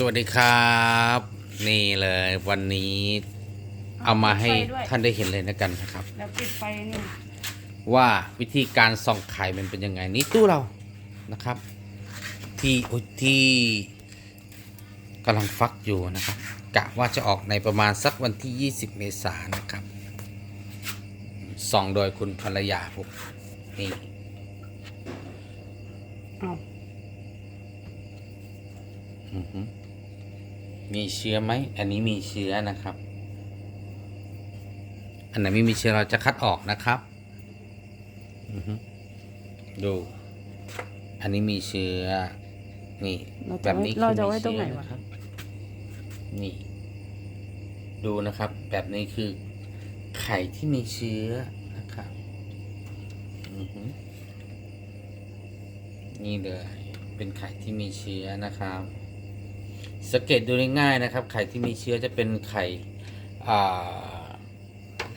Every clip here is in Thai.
สวัสดีครับ นี่เลยวันนี้เอามาให้ปิดไฟด้วยท่านได้เห็นเลยนะกันนะครับ แล้วปิดไฟนี่ว่าวิธีการส่องไข่มันเป็นยังไงนี่ตู้เรานะครับ ที่อุ๊ยที่กำลังฟักอยู่นะครับกะว่าจะออกในประมาณสักวันที่ 20 เมษายนนะครับส่องโดยคุณภรรยาผมนี่เอาอือหือ มีเชื้อไหม อันนี้มีเชื้อนะครับ อันไหนไม่มีเชื้อเราจะคัดออกนะครับอือหือดู อันนี้มีเชื้อ นี่เราแบจะบไว้นี้เราคือจะมีไว้ตรงเชื้ไหนอวะนะครับ นี่ ดูนะครับ แบบนี้คือ ไข่ที่มีเชื้อนะครับอือหือนี่เลย เป็นไข่ที่มีเชื้อนะครับ สังเกตดูง่ายๆนะครับ ไข่ที่มีเชื้อจะเป็นไข่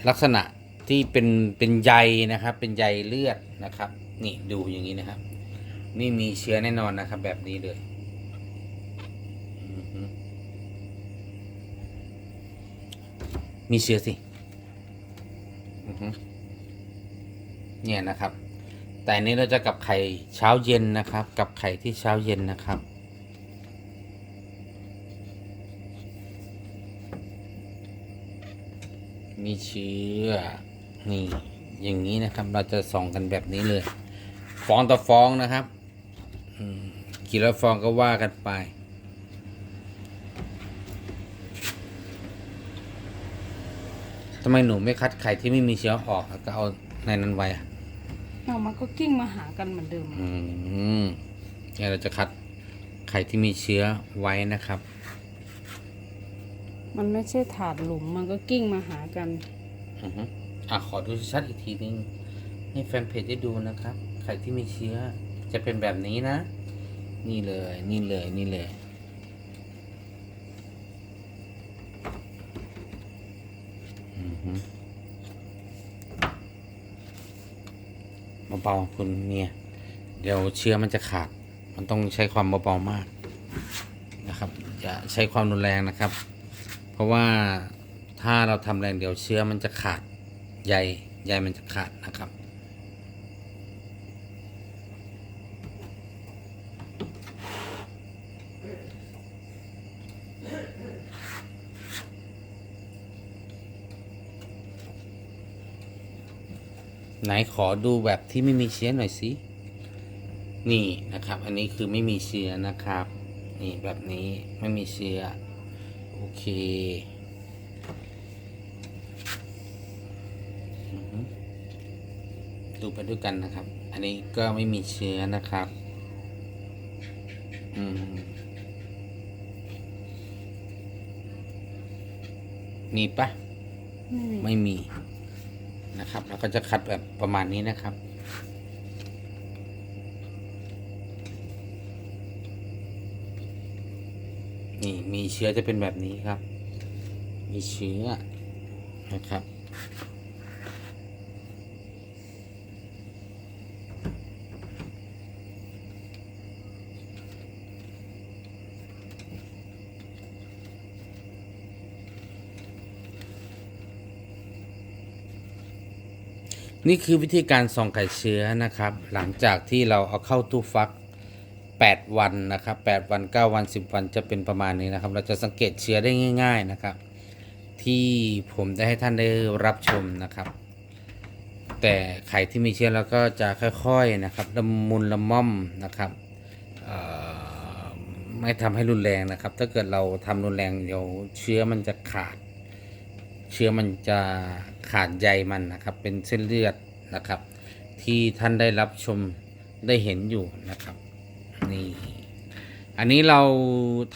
ลักษณะที่เป็นเป็นใยนะครับ เป็นใยเลือดนะครับ นี่ดูอย่างนี้นะครับ นี่มีเชื้อแน่นอนนะครับ แบบนี้เลยมีเชื้อสิเนี่ยนะครับ แต่อันนี้เราจะกับไข่เช้าเย็นนะครับ กับไข่ที่เช้าเย็นนะครับ มีเชื้อ นี่ อย่างนี้นะครับ เราจะส่องกันแบบนี้เลย ฟองต่อฟองนะครับอืมกี่ละฟองก็ว่ากันไป ทำไมหนูไม่คัดไข่ที่ไม่มีเชื้อออกแล้วก็เอาในนั้นไว้อะเอามันก็กิ้งมาหากันเหมือนเดิม อืมเนี่ยเราจะคัดไข่ที่มีเชื้อไว้นะครับ มันไม่ใช่ถาดหลุมมันก็กิ้งมาหากันอือฮึอะขอดูชัดอีกทีนึงให้แฟนเพจได้ดูนะครับไข่ที่มีเชื้อจะเป็นแบบนี้นะ นี่เลย นี่เลย นี่เลย อือฮึเบาๆคุณเมีย เดี๋ยวเชื้อมันจะขาด มันต้องใช้ความเบาๆมากนะครับ อย่าใช้ความรุนแรงนะครับ เพราะว่าถ้าเราทำแรงเดียวเชื้อมันจะขาดใยใยมันจะขาดนะครับ ไหนขอดูแบบที่ไม่มีเชื้อหน่อยสิ นี่นะครับ อันนี้คือไม่มีเชื้อนะครับ นี่แบบนี้ไม่มีเชื้อ อเคอือฮึดูไปด้วยกันนะครับ อันนี้ก็ไม่มีเชื้อนะครับ อืม มีปะ ไม่มีไม่มีนะครับเราก็จะคัดแบบประมาณนี้นะครับ นี่มีเชื้อจะเป็นแบบนี้ครับ มีเชื้อนะครับ นี่คือวิธีการส่องไข่เชื้อนะครับ หลังจากที่เราเอาเข้าตู้ฟัก 8 วันนะครับ 8 วัน 9 วัน 10 วันจะเป็นประมาณนี้นะครับ เราจะสังเกตเชื้อได้ง่าย ๆนะครับ ที่ผมได้ให้ท่านได้รับชมนะครับ แต่ไข่ที่มีเชื้อเราก็จะค่อยๆนะครับละมุนละม่อมนะครับไม่ทำให้รุนแรงนะครับ ถ้าเกิดเราทำรุนแรงเดี๋ยวเชื้อมันจะขาด เชื้อมันจะขาดใยมันนะครับ เป็นเส้นเลือดนะครับ ที่ท่านได้รับชมได้เห็นอยู่นะครับ นี่อันนี้เรา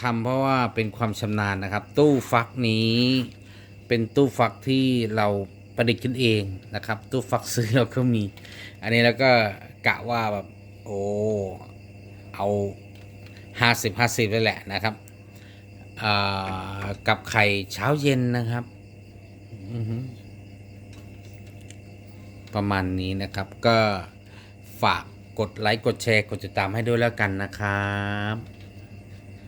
ทำเพราะว่าเป็นความชำนาญนะครับ ตู้ฟักนี้เป็นตู้ฟักที่เราประดิษฐ์ขึ้นเองนะครับ ตู้ฟักซื้อเราก็มี อันนี้แล้วก็กะว่าแบบโอ้เอาห้าสิบห้าสิบเลยแหละนะครับกับไข่เช้าเย็นนะครับ ประมาณนี้นะครับก็ฝาก กดไลค์กดแชร์กดติดตามให้ด้วยแล้วกันนะครับ